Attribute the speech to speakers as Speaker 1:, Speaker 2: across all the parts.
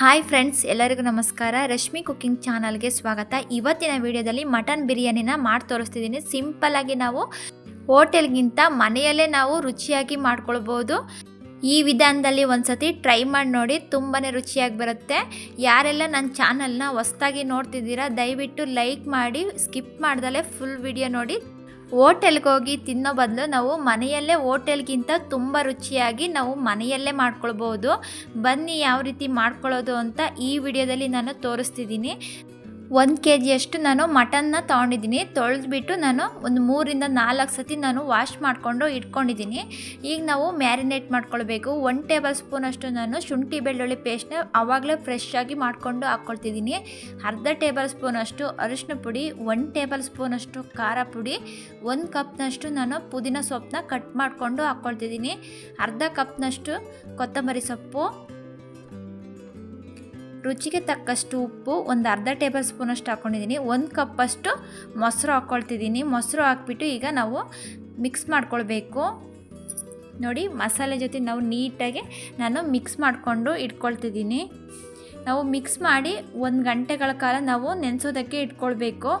Speaker 1: Hi friends ಎಲ್ಲರಿಗೂ ನಮಸ್ಕಾರ. Rashmi cooking ಚಾನಲ್ಗೆ ಸ್ವಾಗತ. ಇವತ್ತಿನ ವಿಡಿಯೋದಲ್ಲಿ ಮಟನ್ ಬಿರಿಯಾನಿನ ಮಾಡಿ ತೋರಿಸ್ತಿದ್ದೀನಿ. ಸಿಂಪಲ್ಲಾಗಿ ನಾವು ಹೋಟೆಲ್ಗಿಂತ ಮನೆಯಲ್ಲೇ ನಾವು ರುಚಿಯಾಗಿ ಮಾಡ್ಕೊಳ್ಬೋದು. ಈ ವಿಧಾನದಲ್ಲಿ ಒಂದ್ಸತಿ ಟ್ರೈ ಮಾಡಿ ನೋಡಿ ತುಂಬಾ ರುಚಿಯಾಗಿ ಬರುತ್ತೆ. ಯಾರೆಲ್ಲ ನನ್ನ ಚಾನಲ್ನ ಹೊಸ್ದಾಗಿ ನೋಡ್ತಿದ್ದೀರಾ, ದಯವಿಟ್ಟು ಲೈಕ್ ಮಾಡಿ ಸ್ಕಿಪ್ ಮಾಡ್ದಲೇ ಫುಲ್ ವಿಡಿಯೋ ನೋಡಿ. ಹೋಟೆಲ್ಗೆ ಹೋಗಿ ತಿನ್ನೋ ಬದಲು ನಾವು ಮನೆಯಲ್ಲೇ ಓಟೆಲ್ಗಿಂತ ತುಂಬ ರುಚಿಯಾಗಿ ನಾವು ಮನೆಯಲ್ಲೇ ಮಾಡ್ಕೊಳ್ಬೋದು. ಬನ್ನಿ ಯಾವ ರೀತಿ ಮಾಡ್ಕೊಳ್ಳೋದು ಅಂತ ಈ ವಿಡಿಯೋದಲ್ಲಿ ನಾನು ತೋರಿಸ್ತಿದ್ದೀನಿ. ಒಂದು ಕೆ ಜಿಯಷ್ಟು ನಾನು ಮಟನ್ನ ತೊಗೊಂಡಿದ್ದೀನಿ. ತೊಳೆದ್ಬಿಟ್ಟು ನಾನು ಒಂದು ಮೂರಿಂದ ನಾಲ್ಕು ಸತಿ ನಾನು ವಾಶ್ ಮಾಡಿಕೊಂಡು ಇಟ್ಕೊಂಡಿದ್ದೀನಿ. ಈಗ ನಾವು ಮ್ಯಾರಿನೇಟ್ ಮಾಡ್ಕೊಳ್ಬೇಕು. ಒನ್ ಟೇಬಲ್ ಸ್ಪೂನಷ್ಟು ನಾನು ಶುಂಠಿ ಬೆಳ್ಳುಳ್ಳಿ ಪೇಸ್ಟ್ನ ಆವಾಗಲೇ ಫ್ರೆಶ್ ಆಗಿ ಮಾಡಿಕೊಂಡು ಹಾಕ್ಕೊಳ್ತಿದ್ದೀನಿ ಅರ್ಧ ಟೇಬಲ್ ಸ್ಪೂನಷ್ಟು ಅರಿಶಿನ ಪುಡಿ ಒನ್ ಟೇಬಲ್ ಸ್ಪೂನಷ್ಟು ಖಾರ ಪುಡಿ, ಒಂದು ಕಪ್ನಷ್ಟು ನಾನು ಪುದೀನ ಸೊಪ್ಪನ್ನ ಕಟ್ ಮಾಡಿಕೊಂಡು ಹಾಕ್ಕೊಳ್ತಿದ್ದೀನಿ ಅರ್ಧ ಕಪ್ನಷ್ಟು ಕೊತ್ತಂಬರಿ ಸೊಪ್ಪು ರುಚಿಗೆ ತಕ್ಕಷ್ಟು ಉಪ್ಪು, ಒಂದು ಅರ್ಧ ಟೇಬಲ್ ಸ್ಪೂನಷ್ಟು ಹಾಕ್ಕೊಂಡಿದ್ದೀನಿ ಒಂದು ಕಪ್ಪಷ್ಟು ಮೊಸರು ಹಾಕ್ಕೊಳ್ತಿದ್ದೀನಿ ಮೊಸರು ಹಾಕ್ಬಿಟ್ಟು ಈಗ ನಾವು ಮಿಕ್ಸ್ ಮಾಡ್ಕೊಳ್ಬೇಕು. ನೋಡಿ, ಮಸಾಲೆ ಜೊತೆ ನಾವು ನೀಟಾಗಿ ನಾನು ಮಿಕ್ಸ್ ಮಾಡಿಕೊಂಡು ಇಟ್ಕೊಳ್ತಿದ್ದೀನಿ. ನಾವು ಮಿಕ್ಸ್ ಮಾಡಿ ಒಂದು ಗಂಟೆಗಳ ಕಾಲ ನಾವು ನೆನೆಸೋದಕ್ಕೆ ಇಟ್ಕೊಳ್ಬೇಕು.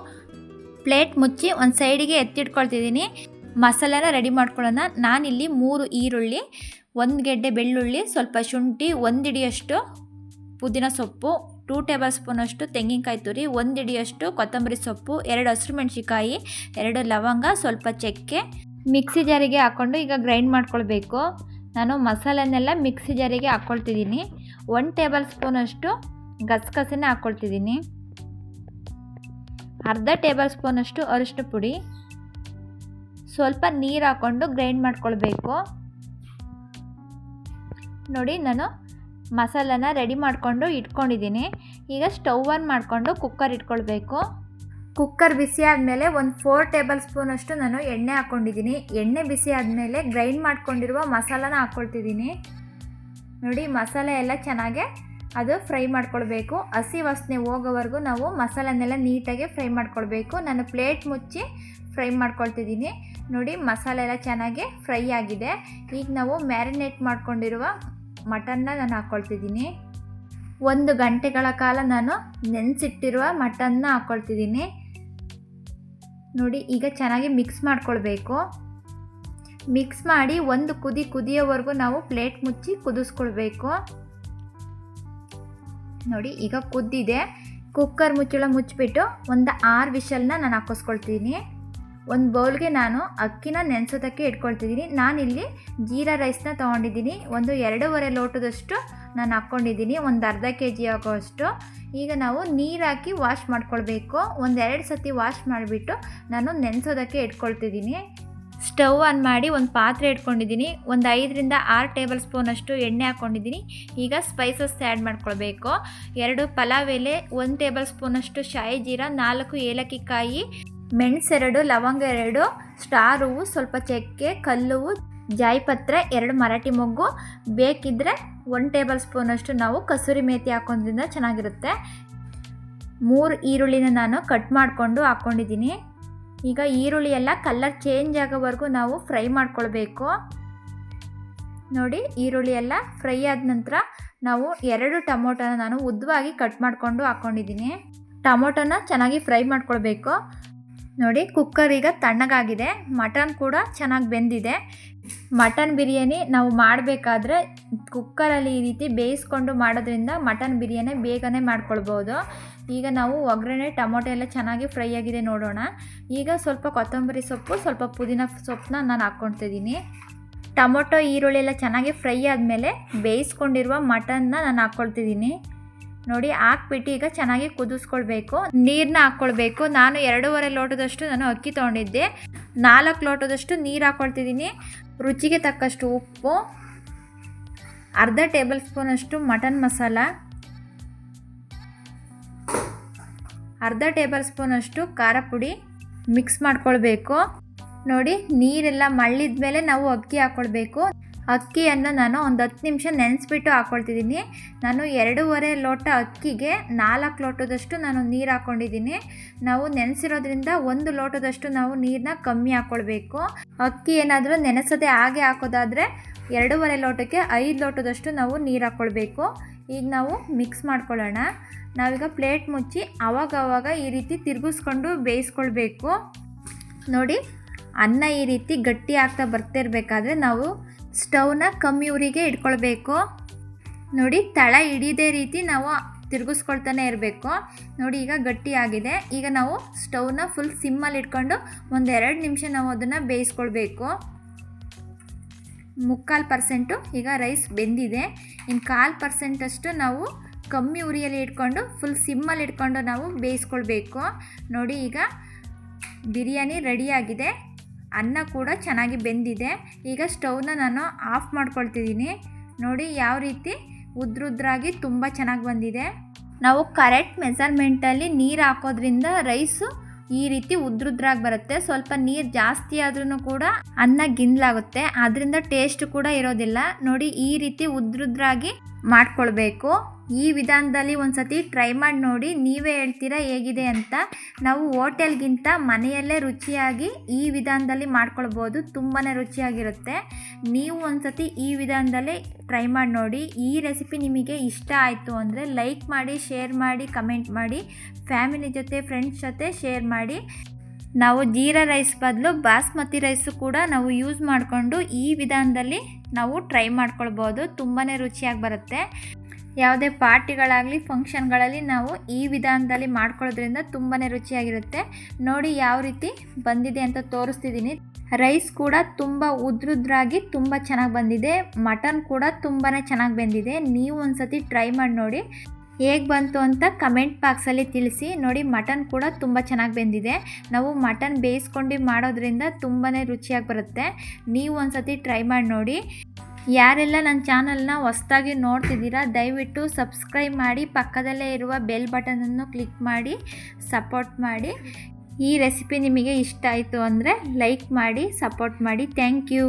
Speaker 1: ಪ್ಲೇಟ್ ಮುಚ್ಚಿ ಒಂದು ಸೈಡಿಗೆ ಎತ್ತಿಟ್ಕೊಳ್ತಿದ್ದೀನಿ. ಮಸಾಲೆನ ರೆಡಿ ಮಾಡ್ಕೊಳ್ಳೋಣ. ನಾನಿಲ್ಲಿ ಮೂರು ಈರುಳ್ಳಿ, ಒಂದು ಗೆಡ್ಡೆ ಬೆಳ್ಳುಳ್ಳಿ, ಸ್ವಲ್ಪ ಶುಂಠಿ, ಒಂದು ಹಿಡಿಯಷ್ಟು ಪುದೀನ ಸೊಪ್ಪು ಟೂ ಟೇಬಲ್ ಸ್ಪೂನಷ್ಟು ತೆಂಗಿನಕಾಯಿ ತುರಿ, ಒಂದು ಹಿಡಿಯಷ್ಟು ಕೊತ್ತಂಬರಿ ಸೊಪ್ಪು, ಎರಡು ಹಸಿರು ಮೆಣಸಿಕಾಯಿ ಎರಡು ಲವಂಗ, ಸ್ವಲ್ಪ ಚಕ್ಕೆ. ಮಿಕ್ಸಿ ಜಾರಿಗೆ ಹಾಕ್ಕೊಂಡು ಈಗ ಗ್ರೈಂಡ್ ಮಾಡ್ಕೊಳ್ಬೇಕು. ನಾನು ಮಸಾಲೆನೆಲ್ಲ ಮಿಕ್ಸಿ ಜಾರಿಗೆ ಹಾಕ್ಕೊಳ್ತಿದ್ದೀನಿ ಒನ್ ಟೇಬಲ್ ಸ್ಪೂನಷ್ಟು ಗಸಗಸೆನ ಹಾಕ್ಕೊಳ್ತಿದ್ದೀನಿ ಅರ್ಧ ಟೇಬಲ್ ಸ್ಪೂನಷ್ಟು ಅರಿಶಿನ ಪುಡಿ. ಸ್ವಲ್ಪ ನೀರು ಹಾಕ್ಕೊಂಡು ಗ್ರೈಂಡ್ ಮಾಡ್ಕೊಳ್ಬೇಕು. ನೋಡಿ, ನಾನು ಮಸಾಲನ ರೆಡಿ ಮಾಡಿಕೊಂಡು ಇಟ್ಕೊಂಡಿದ್ದೀನಿ. ಈಗ ಸ್ಟವ್ ಆನ್ ಮಾಡಿಕೊಂಡು ಕುಕ್ಕರ್ ಇಟ್ಕೊಳ್ಬೇಕು. ಕುಕ್ಕರ್ ಬಿಸಿ ಆದಮೇಲೆ ಒಂದು ಫೋರ್ ಟೇಬಲ್ ಸ್ಪೂನಷ್ಟು ನಾನು ಎಣ್ಣೆ ಹಾಕ್ಕೊಂಡಿದ್ದೀನಿ ಎಣ್ಣೆ ಬಿಸಿ ಆದಮೇಲೆ ಗ್ರೈಂಡ್ ಮಾಡ್ಕೊಂಡಿರುವ ಮಸಾಲಾನ ಹಾಕ್ಕೊಳ್ತಿದ್ದೀನಿ ನೋಡಿ, ಮಸಾಲೆ ಎಲ್ಲ ಚೆನ್ನಾಗೆ ಅದು ಫ್ರೈ ಮಾಡ್ಕೊಳ್ಬೇಕು. ಹಸಿ ವಾಸನೆ ಹೋಗೋವರೆಗೂ ನಾವು ಮಸಾಲನೆಲ್ಲ ನೀಟಾಗಿ ಫ್ರೈ ಮಾಡ್ಕೊಳ್ಬೇಕು. ನಾನು ಪ್ಲೇಟ್ ಮುಚ್ಚಿ ಫ್ರೈ ಮಾಡ್ಕೊಳ್ತಿದ್ದೀನಿ. ನೋಡಿ, ಮಸಾಲೆ ಎಲ್ಲ ಚೆನ್ನಾಗಿ ಫ್ರೈ ಆಗಿದೆ. ಈಗ ನಾವು ಮ್ಯಾರಿನೇಟ್ ಮಾಡ್ಕೊಂಡಿರುವ ಮಟನ್ನ ನಾನು ಹಾಕ್ಕೊಳ್ತಿದ್ದೀನಿ ಒಂದು ಗಂಟೆಗಳ ಕಾಲ ನಾನು ನೆನೆಸಿಟ್ಟಿರುವ ಮಟನ್ನ ಹಾಕ್ಕೊಳ್ತಿದ್ದೀನಿ ನೋಡಿ, ಈಗ ಚೆನ್ನಾಗಿ ಮಿಕ್ಸ್ ಮಾಡ್ಕೊಳ್ಬೇಕು. ಮಿಕ್ಸ್ ಮಾಡಿ ಒಂದು ಕುದಿ ಕುದಿಯೋವರೆಗೂ ನಾವು ಪ್ಲೇಟ್ ಮುಚ್ಚಿ ಕುದಿಸ್ಕೊಳ್ಬೇಕು. ನೋಡಿ, ಈಗ ಕುದ್ದಿದೆ. ಕುಕ್ಕರ್ ಮುಚ್ಚಳ ಮುಚ್ಚಿಬಿಟ್ಟು ಒಂದು ಆರು ವಿಷಲ್ನ ನಾನು ಹಾಕಿಸ್ಕೊಳ್ತೀನಿ ಒಂದು ಬೌಲ್ಗೆ ನಾನು ಅಕ್ಕಿನ ನೆನೆಸೋದಕ್ಕೆ ಇಟ್ಕೊಳ್ತಿದ್ದೀನಿ. ನಾನಿಲ್ಲಿ ಜೀರಾ ರೈಸ್ನ ತೊಗೊಂಡಿದ್ದೀನಿ. ಒಂದು ಎರಡೂವರೆ ಲೋಟದಷ್ಟು ನಾನು ಹಾಕ್ಕೊಂಡಿದ್ದೀನಿ. ಒಂದು ಅರ್ಧ ಕೆ ಜಿ ಆಗೋಷ್ಟು ಈಗ ನಾವು ನೀರು ಹಾಕಿ ವಾಶ್ ಮಾಡ್ಕೊಳ್ಬೇಕು. ಒಂದೆರಡು ಸತಿ ವಾಶ್ ಮಾಡಿಬಿಟ್ಟು ನಾನು ನೆನೆಸೋದಕ್ಕೆ ಇಟ್ಕೊಳ್ತಿದ್ದೀನಿ. ಸ್ಟವ್ ಆನ್ ಮಾಡಿ ಒಂದು ಪಾತ್ರೆ ಇಟ್ಕೊಂಡಿದ್ದೀನಿ. ಒಂದು ಐದರಿಂದ ಆರು ಟೇಬಲ್ ಸ್ಪೂನಷ್ಟು ಎಣ್ಣೆ ಹಾಕ್ಕೊಂಡಿದ್ದೀನಿ. ಈಗ ಸ್ಪೈಸಸ್ ಆ್ಯಡ್ ಮಾಡ್ಕೊಳ್ಬೇಕು. ಎರಡು ಪಲಾವ್ ಎಲೆ, ಒಂದು ಟೇಬಲ್ ಸ್ಪೂನಷ್ಟು ಶಾಯಿ ಜೀರಾ, ನಾಲ್ಕು ಏಲಕ್ಕಿ ಕಾಯಿ ಮೆಣಸೆರಡು ಲವಂಗ ಎರಡು, ಸ್ಟಾರ್ ಹೂವು, ಸ್ವಲ್ಪ ಚಕ್ಕೆ ಕಲ್ಲುವು ಜಾಯಿಪತ್ರ ಎರಡು, ಮರಾಠಿ ಮೊಗ್ಗು. ಬೇಕಿದ್ದರೆ ಒನ್ ಟೇಬಲ್ ಸ್ಪೂನಷ್ಟು ನಾವು ಕಸೂರಿ ಮೇತಿ ಹಾಕೋದ್ರಿಂದ ಚೆನ್ನಾಗಿರುತ್ತೆ. ಮೂರು ಈರುಳ್ಳಿನ ನಾನು ಕಟ್ ಮಾಡಿಕೊಂಡು ಹಾಕ್ಕೊಂಡಿದ್ದೀನಿ ಈಗ ಈರುಳ್ಳಿ ಎಲ್ಲ ಕಲರ್ ಚೇಂಜ್ ಆಗೋವರೆಗೂ ನಾವು ಫ್ರೈ ಮಾಡ್ಕೊಳ್ಬೇಕು. ನೋಡಿ, ಈರುಳ್ಳಿ ಎಲ್ಲ ಫ್ರೈ ಆದ ನಂತರ ನಾವು ಎರಡು ಟೊಮೊಟೊನ ನಾನು ಉದ್ದವಾಗಿ ಕಟ್ ಮಾಡಿಕೊಂಡು ಹಾಕ್ಕೊಂಡಿದ್ದೀನಿ ಟೊಮೊಟೊನ ಚೆನ್ನಾಗಿ ಫ್ರೈ ಮಾಡ್ಕೊಳ್ಬೇಕು. ನೋಡಿ ಕುಕ್ಕರ್ ಈಗ ತಣ್ಣಗಾಗಿದೆ. ಮಟನ್ ಕೂಡ ಚೆನ್ನಾಗಿ ಬೆಂದಿದೆ. ಮಟನ್ ಬಿರಿಯಾನಿ ನಾವು ಮಾಡಬೇಕಾದ್ರೆ ಕುಕ್ಕರಲ್ಲಿ ಈ ರೀತಿ ಬೇಯಿಸ್ಕೊಂಡು ಮಾಡೋದ್ರಿಂದ ಮಟನ್ ಬಿರಿಯಾನಿ ಬೇಗನೆ ಮಾಡ್ಕೊಳ್ಬೋದು. ಈಗ ನಾವು ಒಗ್ಗರಣೆ, ಟೊಮೊಟೊ ಎಲ್ಲ ಚೆನ್ನಾಗಿ ಫ್ರೈ ಆಗಿದೆ ನೋಡೋಣ. ಈಗ ಸ್ವಲ್ಪ ಕೊತ್ತಂಬರಿ ಸೊಪ್ಪು, ಸ್ವಲ್ಪ ಪುದೀನ ಸೊಪ್ಪನ್ನ ನಾನು ಹಾಕ್ಕೊಳ್ತಿದ್ದೀನಿ. ಟೊಮೊಟೊ, ಈರುಳ್ಳಿ ಎಲ್ಲ ಚೆನ್ನಾಗಿ ಫ್ರೈ ಆದಮೇಲೆ ಬೇಯಿಸ್ಕೊಂಡಿರುವ ಮಟನ್ನ ನಾನು ಹಾಕ್ಕೊಳ್ತಿದ್ದೀನಿ. ನೋಡಿ ಹಾಕ್ಬಿಟ್ಟು ಈಗ ಚೆನ್ನಾಗಿ ಕುದಿಸ್ಕೊಳ್ಬೇಕು. ನೀರನ್ನ ಹಾಕ್ಕೊಳ್ಬೇಕು. ನಾನು ಎರಡೂವರೆ ಲೋಟದಷ್ಟು ನಾನು ಅಕ್ಕಿ ತೊಗೊಂಡಿದ್ದೆ. ನಾಲ್ಕು ಲೋಟದಷ್ಟು ನೀರು ಹಾಕ್ಕೊಳ್ತಿದ್ದೀನಿ ರುಚಿಗೆ ತಕ್ಕಷ್ಟು ಉಪ್ಪು. ಅರ್ಧ ಟೇಬಲ್ ಸ್ಪೂನಷ್ಟು ಮಟನ್ ಮಸಾಲ. ಅರ್ಧ ಟೇಬಲ್ ಸ್ಪೂನಷ್ಟು ಖಾರ ಪುಡಿ ಮಿಕ್ಸ್ ಮಾಡ್ಕೊಳ್ಬೇಕು. ನೋಡಿ ನೀರೆಲ್ಲ ಮಳ್ಳಿದ ಮೇಲೆ ನಾವು ಅಕ್ಕಿ ಹಾಕ್ಕೊಳ್ಬೇಕು ಅಕ್ಕಿಯನ್ನು ನಾನು ಒಂದು ಹತ್ತು ನಿಮಿಷ ನೆನೆಸ್ಬಿಟ್ಟು ಹಾಕ್ಕೊಳ್ತಿದ್ದೀನಿ ನಾನು ಎರಡೂವರೆ ಲೋಟ ಅಕ್ಕಿಗೆ ನಾಲ್ಕು ಲೋಟದಷ್ಟು ನಾನು ನೀರು ಹಾಕ್ಕೊಂಡಿದ್ದೀನಿ ನಾವು ನೆನೆಸಿರೋದ್ರಿಂದ ಒಂದು ಲೋಟದಷ್ಟು ನಾವು ನೀರನ್ನ ಕಮ್ಮಿ ಹಾಕ್ಕೊಳ್ಬೇಕು ಅಕ್ಕಿ ಏನಾದರೂ ನೆನೆಸದೆ ಹಾಗೆ ಹಾಕೋದಾದರೆ ಎರಡೂವರೆ ಲೋಟಕ್ಕೆ ಐದು ಲೋಟದಷ್ಟು ನಾವು ನೀರು ಹಾಕ್ಕೊಳ್ಬೇಕು ಈಗ ನಾವು ಮಿಕ್ಸ್ ಮಾಡ್ಕೊಳ್ಳೋಣ. ನಾವೀಗ ಪ್ಲೇಟ್ ಮುಚ್ಚಿ ಅವಾಗವಾಗ ಈ ರೀತಿ ತಿರುಗಿಸ್ಕೊಂಡು ಬೇಯಿಸ್ಕೊಳ್ಬೇಕು. ನೋಡಿ ಅನ್ನ ಈ ರೀತಿ ಗಟ್ಟಿ ಆಗ್ತಾ ಬರ್ತಿರ್ಬೇಕಾದ್ರೆ ನಾವು ಸ್ಟವ್ನ ಕಮ್ಮಿ ಉರಿಗೆ ಇಟ್ಕೊಳ್ಬೇಕು. ನೋಡಿ, ತಳ ಹಿಡಿದೇ ರೀತಿ ನಾವು ತಿರುಗಿಸ್ಕೊಳ್ತಾನೆ ಇರಬೇಕು. ನೋಡಿ, ಈಗ ಗಟ್ಟಿ ಆಗಿದೆ. ಈಗ ನಾವು ಸ್ಟವ್ನ ಫುಲ್ ಸಿಮ್ಮಲ್ಲಿ ಇಟ್ಕೊಂಡು ಒಂದು ಎರಡು ನಿಮಿಷ ನಾವು ಅದನ್ನು ಬೇಯಿಸ್ಕೊಳ್ಬೇಕು. ಮುಕ್ಕಾಲು ಪರ್ಸೆಂಟು ಈಗ ರೈಸ್ ಬೆಂದಿದೆ. ಇನ್ನು ಕಾಲು ಪರ್ಸೆಂಟಷ್ಟು ನಾವು ಕಮ್ಮಿ ಉರಿಯಲ್ಲಿ ಇಟ್ಕೊಂಡು ಫುಲ್ ಸಿಮ್ಮಲ್ಲಿ ಇಟ್ಕೊಂಡು ನಾವು ಬೇಯಿಸ್ಕೊಳ್ಬೇಕು. ನೋಡಿ, ಈಗ ಬಿರಿಯಾನಿ ರೆಡಿಯಾಗಿದೆ ಅನ್ನ ಕೂಡ ಚೆನ್ನಾಗಿ ಬೆಂದಿದೆ. ಈಗ ಸ್ಟವ್ನ ನಾನು ಆಫ್ ಮಾಡ್ಕೊಳ್ತಿದ್ದೀನಿ. ನೋಡಿ ಯಾವ ರೀತಿ ಉದ್ರುದ್ರಾಗಿ ತುಂಬ ಚೆನ್ನಾಗಿ ಬಂದಿದೆ. ನಾವು ಕರೆಕ್ಟ್ ಮೆಸರ್ಮೆಂಟಲ್ಲಿ ನೀರು ಹಾಕೋದ್ರಿಂದ ರೈಸು ಈ ರೀತಿ ಉದ್ರುದ್ರಾಗಿ ಬರುತ್ತೆ. ಸ್ವಲ್ಪ ನೀರು ಜಾಸ್ತಿ ಆದ್ರೂ ಕೂಡ ಅನ್ನ ಗಿನ್ಲಾಗುತ್ತೆ ಅದರಿಂದ ಟೇಸ್ಟ್ ಕೂಡ ಇರೋದಿಲ್ಲ. ನೋಡಿ ಈ ರೀತಿ ಉದ್ರುದ್ರಾಗಿ ಮಾಡ್ಕೊಳ್ಬೇಕು. ಈ ವಿಧಾನದಲ್ಲಿ ಒಂದ್ಸತಿ ಟ್ರೈ ಮಾಡಿ ನೋಡಿ ನೀವೇ ಹೇಳ್ತೀರಾ ಹೇಗಿದೆ ಅಂತ. ನಾವು ಹೋಟೆಲ್ಗಿಂತ ಮನೆಯಲ್ಲೇ ರುಚಿಯಾಗಿ ಈ ವಿಧಾನದಲ್ಲಿ ಮಾಡ್ಕೊಳ್ಬೋದು ತುಂಬಾ ರುಚಿಯಾಗಿರುತ್ತೆ. ನೀವು ಒಂದ್ಸತಿ ಈ ವಿಧಾನದಲ್ಲಿ ಟ್ರೈ ಮಾಡಿ ನೋಡಿ, ಈ ರೆಸಿಪಿ ನಿಮಗೆ ಇಷ್ಟ ಆಯಿತು ಅಂದರೆ ಲೈಕ್ ಮಾಡಿ ಶೇರ್ ಮಾಡಿ ಕಮೆಂಟ್ ಮಾಡಿ ಫ್ಯಾಮಿಲಿ ಜೊತೆ ಫ್ರೆಂಡ್ಸ್ ಜೊತೆ ಶೇರ್ ಮಾಡಿ. ನಾವು ಜೀರಾ ರೈಸ್ ಬದಲು ಬಾಸ್ಮತಿ ರೈಸು ಕೂಡ ನಾವು ಯೂಸ್ ಮಾಡಿಕೊಂಡು ಈ ವಿಧಾನದಲ್ಲಿ ನಾವು ಟ್ರೈ ಮಾಡ್ಕೊಳ್ಬೋದು ತುಂಬಾ ರುಚಿಯಾಗಿ ಬರುತ್ತೆ. ಯಾವುದೇ ಪಾರ್ಟಿಗಳಾಗಲಿ, ಫಂಕ್ಷನ್ಗಳಲ್ಲಿ ನಾವು ಈ ವಿಧಾನದಲ್ಲಿ ಮಾಡ್ಕೊಳ್ಳೋದ್ರಿಂದ ತುಂಬಾ ರುಚಿಯಾಗಿರುತ್ತೆ. ನೋಡಿ ಯಾವ ರೀತಿ ಬಂದಿದೆ ಅಂತ ತೋರಿಸ್ತಿದ್ದೀನಿ. ರೈಸ್ ಕೂಡ ತುಂಬ ಉದ್ರುದ್ರಾಗಿ ತುಂಬ ಚೆನ್ನಾಗಿ ಬಂದಿದೆ. ಮಟನ್ ಕೂಡ ತುಂಬಾ ಚೆನ್ನಾಗಿ ಬಂದಿದೆ. ನೀವು ಒಂದ್ಸತಿ ಟ್ರೈ ಮಾಡಿ ನೋಡಿ. ಹೇಗೆ ಬಂತು ಅಂತ ಕಮೆಂಟ್ ಬಾಕ್ಸಲ್ಲಿ ತಿಳಿಸಿ. ನೋಡಿ, ಮಟನ್ ಕೂಡ ತುಂಬ ಚೆನ್ನಾಗಿ ಬೆಂದಿದೆ. ನಾವು ಮಟನ್ ಬೇಯಿಸ್ಕೊಂಡು ಮಾಡೋದ್ರಿಂದ ತುಂಬಾ ರುಚಿಯಾಗಿ ಬರುತ್ತೆ. ನೀವು ಒಂದ್ಸತಿ ಟ್ರೈ ಮಾಡಿ ನೋಡಿ. ಯಾರೆಲ್ಲ ನನ್ನ ಚಾನಲ್ನ ಹೊಸ್ದಾಗಿ ನೋಡ್ತಿದ್ದೀರಾ, ದಯವಿಟ್ಟು ಸಬ್ಸ್ಕ್ರೈಬ್ ಮಾಡಿ, ಪಕ್ಕದಲ್ಲೇ ಇರುವ ಬೆಲ್ ಬಟನನ್ನು ಕ್ಲಿಕ್ ಮಾಡಿ, ಸಪೋರ್ಟ್ ಮಾಡಿ. ಈ ರೆಸಿಪಿ ನಿಮಗೆ ಇಷ್ಟ ಆಯಿತು ಅಂದರೆ ಲೈಕ್ ಮಾಡಿ, ಸಪೋರ್ಟ್ ಮಾಡಿ. Thank you.